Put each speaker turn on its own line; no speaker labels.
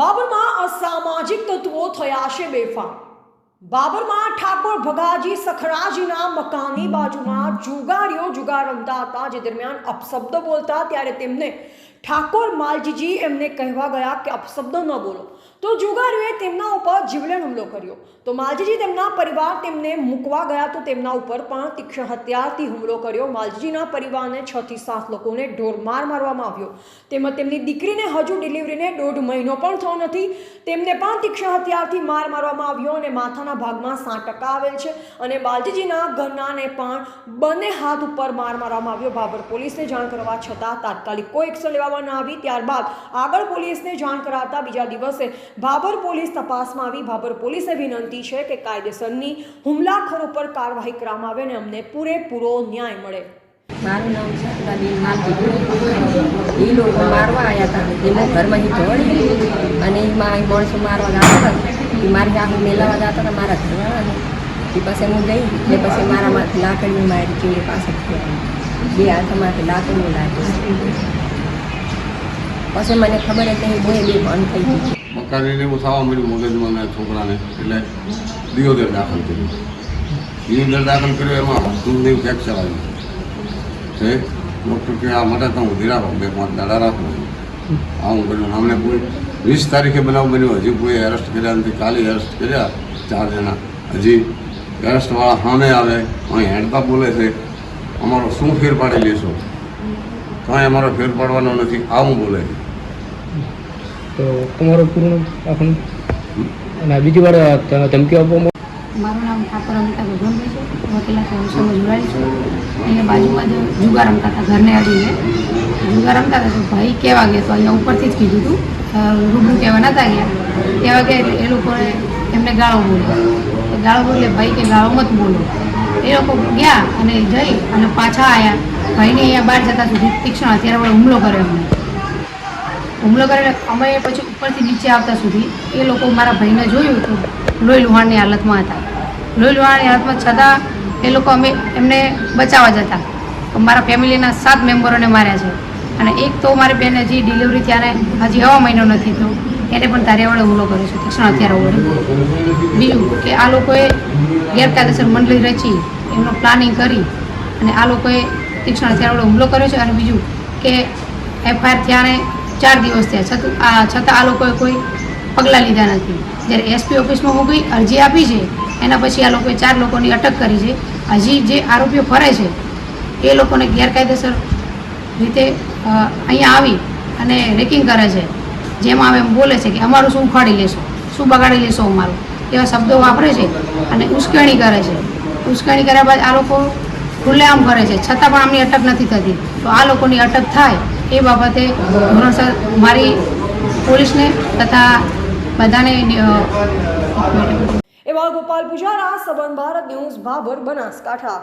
બાબરમાં અસામાજિક તત્વો થયા છે બેફામ. બાબરમાં ઠાકોર ભગાજી સખરાજીના મકાની બાજુમાં જુગારીઓ જુગાર રમતા હતા, જે દરમિયાન અપશબ્દ બોલતા ત્યારે તેમને ઠાકોર માલજીજી એમને કહેવા ગયા કે અપશબ્દ ન બોલો. તો જુગારીઓએ તેમના ઉપર જીવલેણ હુમલો કર્યો. તો માલજીજી તેમના પરિવાર તેમને મૂકવા ગયા તો તેમના ઉપર પણ તીક્ષ્ણ હથિયારથી હુમલો કર્યો. માલજીજીના પરિવારને છ થી સાત લોકોને ઢોરમાર મારવામાં આવ્યો. તેમજ તેમની દીકરીને હજુ ડિલિવરીને દોઢ મહિનો પણ થયો નથી. તેમને પણ તીક્ષ્ણ હથિયારથી માર મારવામાં આવ્યો અને માથાના ભાગમાં સાત ટકા આવેલ છે અને બાલજીજીના ઘરનાને પણ બંને હાથ ઉપર માર મારવામાં આવ્યો. બાબર પોલીસને જાણ કરવા છતાં તાત્કાલિક કોઈ એક્શન લેવામાં ન આવી. ત્યારબાદ આગળ પોલીસને જાણ કરાતા બીજા દિવસે ભાબર પોલીસ તપાસમાં આવી. ભાબર પોલીસે વિનંતી છે કે કાયદેસરની હુમલાખોર ઉપર કાર્યવાહી કરવામાં આવે અને અમને પૂરેપૂરો ન્યાય મળે.
મારું નામ છે એ લોકો મારવા આવ્યા હતા. એમાં ઘરમાંથી ધોળી અને એમાં માણસો મારવા ગયા હતા. મારી આંખ મેલાવા જતા હતા મારા ઘરવાળાને એ પાસે હું ગઈ એ પછી મારા માથે લાકડીની મારી ચીડી પાસે બે હાથમાંથી લાકડીની લાગી પછી મને ખબર હતી બે બે બંધ થઈ ગઈ
મકાનીને એવું થવા મળ્યું મગજમાં મેં છોકરાને, એટલે દિયોદર દાખલ કર્યું. દિયોદર દાખલ કર્યો એમાં દૂધની ફ્રેક્ચર આવ્યું છે? ડૉક્ટર કે આ માટે હું ધીરા બે પાંચ દાડા રાખું. આવું કર્યું. અમને કોઈ વીસ તારીખે બનાવ બન્યો. હજી કોઈ એરેસ્ટ કર્યા નથી. કાલે એરેસ્ટ કર્યા. ચાર જણા. હજી એરેસ્ટવાળા સામે આવે. અહીં હેડતા બોલે છે. અમારો શું ફેર પાડી લેશો? કાંઈ અમારો ફેર પાડવાનો નથી આવું બોલે છે.
તો તમારો પૂર્ણ આપણને બીજી વાર ધમકી આપવામાં
મારું નામ ઠાકોર અમિતા ભગવાનભાઈ છે. વકીલા સંસ્થામાં જોડાયેલી છું. અહીંયા બાજુમાં જ જુગાર રમતા હતા, ઘરને અડીને. જુગાર રમતા હતા ભાઈ કહેવા ગયા તો અહીંયા ઉપરથી જ કીધું હતું રૂબરૂ કહેવા નહોતા ગયા. કહેવા ગયા એ લોકોએ એમને ગાળો બોલ્યો. ગાળો બોલે ભાઈ કે ગાળો મત બોલો. એ લોકો ગયા અને જઈ અને પાછા આવ્યા ભાઈને અહીંયા બહાર જતા સુધી તીક્ષ્ણ અત્યારે હુમલો કર્યો એમને. હુમલો કરીને અમે પછી ઉપરથી નીચે આવતા સુધી એ લોકો મારા ભાઈને જોયું તો લોહી લુહાણની હાલતમાં હતા. લોહી લુહાણની હાલતમાં છતાં એ લોકો અમે એમને બચાવવા જતા. તો મારા ફેમિલીના સાત મેમ્બરોને માર્યા છે. અને એક તો મારી બેન હજી ડિલિવરી ત્યારે હજી હવા મહિનો નથી તો એને પણ તારે વડે હુમલો કર્યો છે. તક્ષણ અત્યારે વડે બીજું કે આ લોકોએ ગેરકાયદેસર મંડળી રચી, એમનો પ્લાનિંગ કરી અને આ લોકોએ તીક્ષ્ણ હથિયાર વડે હુમલો કર્યો છે. અને બીજું કે એફઆઈઆર થયાને ચાર દિવસ થયા. છતાં, આ છતાં આ લોકોએ કોઈ પગલાં લીધા નથી. જ્યારે એસપી ઓફિસમાં હું કોઈ અરજી આપી છે, એના પછી આ લોકોએ ચાર લોકોની અટક કરી છે. હજી જે આરોપીઓ ફરે છે, એ લોકોને ગેરકાયદેસર રીતે અહીંયા આવી અને રેકિંગ કરે છે. જેમાં આવે એમ બોલે છે કે અમારું શું ઉખાડી લેશો? શું બગાડી લેશો અમારું? એવા શબ્દો વાપરે છે અને ઉશ્કેરણી કરે છે. ઉશ્કેરણી કર્યા બાદ આ લોકો ખુલ્લેઆમ કરે છે. છતાં પણ આમની અટક નથી થતી. તો આ લોકોની અટક થાય એ બાબતે ધોરણસર મારી પોલીસને તથા બધાને
એવા ગોપાલ પૂજારા સબન ભારત ન્યૂઝ, ભાભર, બનાસકાંઠા.